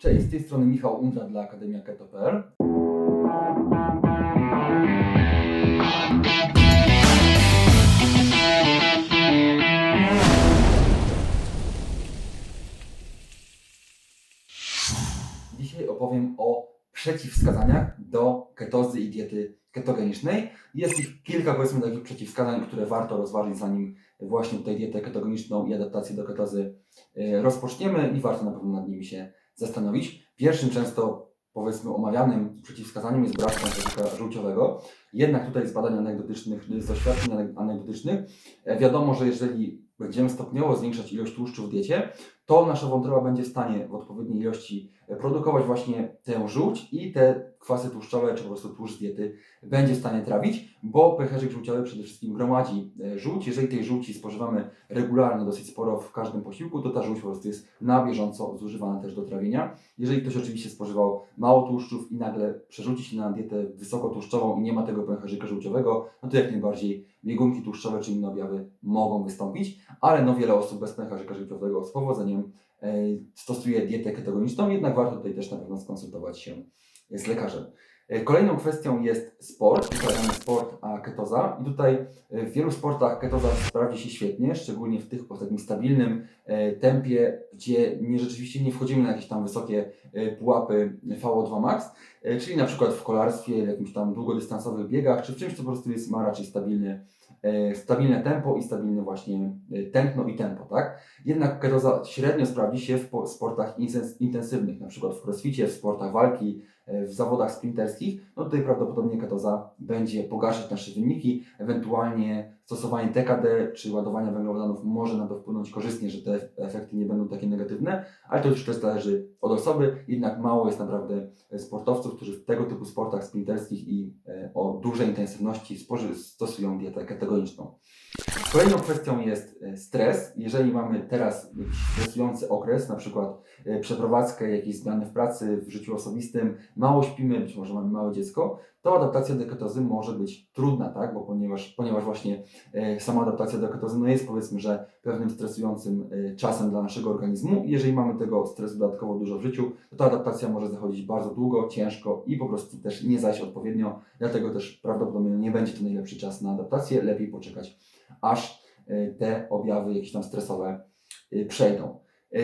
Cześć, z tej strony Michał Undra dla Akademia Keto.pl. Dzisiaj opowiem o przeciwwskazaniach do ketozy i diety ketogenicznej. Jest ich kilka, powiedzmy, takich przeciwwskazań, które warto rozważyć, zanim właśnie tutaj dietę ketogeniczną i adaptację do ketozy e, rozpoczniemy i warto na pewno nad nimi się zastanowić. Pierwszym często powiedzmy omawianym przeciwwskazaniem jest brak narkotyka żółciowego. Jednak tutaj z badań anegdotycznych, z doświadczeń ane- anegdotycznych e, wiadomo, że jeżeli będziemy stopniowo zwiększać ilość tłuszczu w diecie, to nasza wątroba będzie w stanie w odpowiedniej ilości produkować właśnie tę żółć i te kwasy tłuszczowe, czy po prostu tłuszcz z diety będzie w stanie trawić, bo pęcherzyk żółciowy przede wszystkim gromadzi e, żółć. Jeżeli tej żółci spożywamy regularnie, dosyć sporo w każdym posiłku, to ta żółć po prostu jest na bieżąco zużywana też do trawienia. Jeżeli ktoś oczywiście spożywał mało tłuszczów i nagle przerzuci się na dietę wysokotłuszczową i nie ma tego pęcherzyka żółciowego, no to jak najbardziej biegunki tłuszczowe czy inne objawy mogą wystąpić, ale no wiele osób bez pęcherzyka żółciowego z powodzeniem e, stosuje dietę ketogeniczną, jednak warto tutaj też na pewno skonsultować się z lekarzem. E, Kolejną kwestią jest sport, uprawiany sport, a ketoza. I tutaj e, w wielu sportach ketoza sprawdzi się świetnie, szczególnie w tych o takim stabilnym e, tempie, gdzie nie, rzeczywiście nie wchodzimy na jakieś tam wysokie pułapy VO2 max, czyli na przykład w kolarstwie, w jakimś tam długodystansowych biegach, czy w czymś, co po prostu jest, ma raczej stabilny, stabilne tempo i stabilne właśnie tętno i tempo, tak? Jednak ketoza średnio sprawdzi się w po- sportach intensywnych, na przykład w crossficie, w sportach walki, w zawodach sprinterskich, no tutaj prawdopodobnie ketoza będzie pogarszać nasze wyniki, ewentualnie stosowanie TKD czy ładowania węglowodanów może na to wpłynąć korzystnie, że te efekty nie będą takie negatywne, ale to już też zależy od osoby, jednak mało jest naprawdę e, sportowców, którzy w tego typu sportach sprinterskich i e, o dużej intensywności stosują dietę ketogeniczną. Kolejną kwestią jest e, stres. Jeżeli mamy teraz stresujący okres, na przykład przeprowadzkę, jakieś zmiany w pracy, w życiu osobistym, mało śpimy, być może mamy małe dziecko, to adaptacja do ketozy może być trudna, tak? Bo ponieważ, ponieważ właśnie e, sama adaptacja do ketozy no jest powiedzmy, że pewnym stresującym e, czasem dla naszego organizmu. Jeżeli mamy tego stresu dodatkowo dużo w życiu, to ta adaptacja może zachodzić bardzo długo, ciężko i po prostu też nie zajść odpowiednio. Dlatego też prawdopodobnie nie będzie to najlepszy czas na adaptację. Lepiej poczekać, aż e, te objawy jakieś tam stresowe przejdą.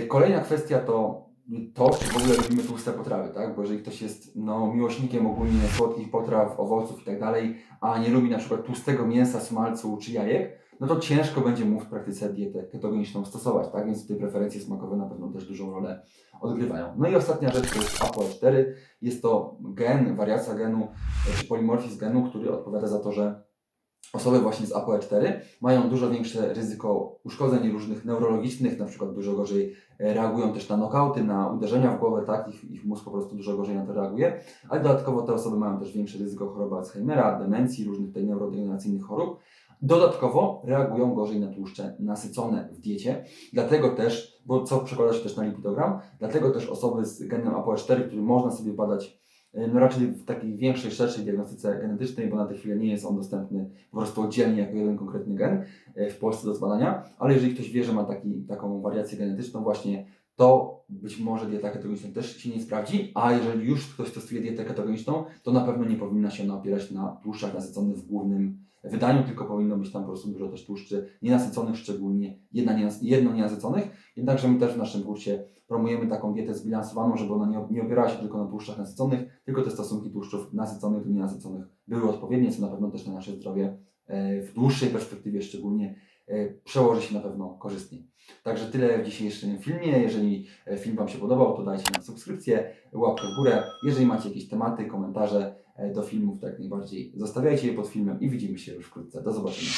Kolejna kwestia to to, czy w ogóle lubimy tłuste potrawy, tak? Bo jeżeli ktoś jest no, miłośnikiem ogólnie słodkich potraw, owoców i tak dalej, a nie lubi na przykład tłustego mięsa, smalcu czy jajek, no to ciężko będzie mu w praktyce dietę ketogeniczną stosować, tak? Więc tutaj preferencje smakowe na pewno też dużą rolę odgrywają. No i ostatnia rzecz to jest ApoE4. Jest to gen, wariacja genu, czy polimorfizm genu, który odpowiada za to, że osoby właśnie z ApoE4 mają dużo większe ryzyko uszkodzeń różnych neurologicznych, na przykład dużo gorzej e, reagują też na nokauty, na uderzenia w głowę, tak? Ich, ich mózg po prostu dużo gorzej na to reaguje, ale dodatkowo te osoby mają też większe ryzyko choroby Alzheimera, demencji, różnych tutaj neurodegeneracyjnych chorób. Dodatkowo reagują gorzej na tłuszcze nasycone w diecie, dlatego też, bo co przekłada się też na lipidogram, dlatego też osoby z genem ApoE4, który można sobie badać no raczej w takiej większej, szerszej diagnostyce genetycznej, bo na tę chwilę nie jest on dostępny po prostu oddzielnie jako jeden konkretny gen e, w Polsce do zbadania, ale jeżeli ktoś wie, że ma taki, taką wariację genetyczną właśnie, to być może dieta ketogeniczna też się nie sprawdzi, a jeżeli już ktoś stosuje dietę ketogeniczną, to na pewno nie powinna się ona opierać na tłuszczach nasyconych w głównym wydaniu, tylko powinno być tam po prostu dużo też tłuszczy nienasyconych, szczególnie jedno nienasyconych. Jednakże my też w naszym kursie promujemy taką dietę zbilansowaną, żeby ona nie, nie opierała się tylko na tłuszczach nasyconych, tylko te stosunki tłuszczów nasyconych do nienasyconych były odpowiednie, co na pewno też na nasze zdrowie e, w dłuższej perspektywie szczególnie przełoży się na pewno korzystnie. Także tyle w dzisiejszym filmie. Jeżeli e, film Wam się podobał, to dajcie nam subskrypcję, łapkę w górę. Jeżeli macie jakieś tematy, komentarze e, do filmów, to jak najbardziej zostawiajcie je pod filmem i widzimy się już wkrótce. Do zobaczenia.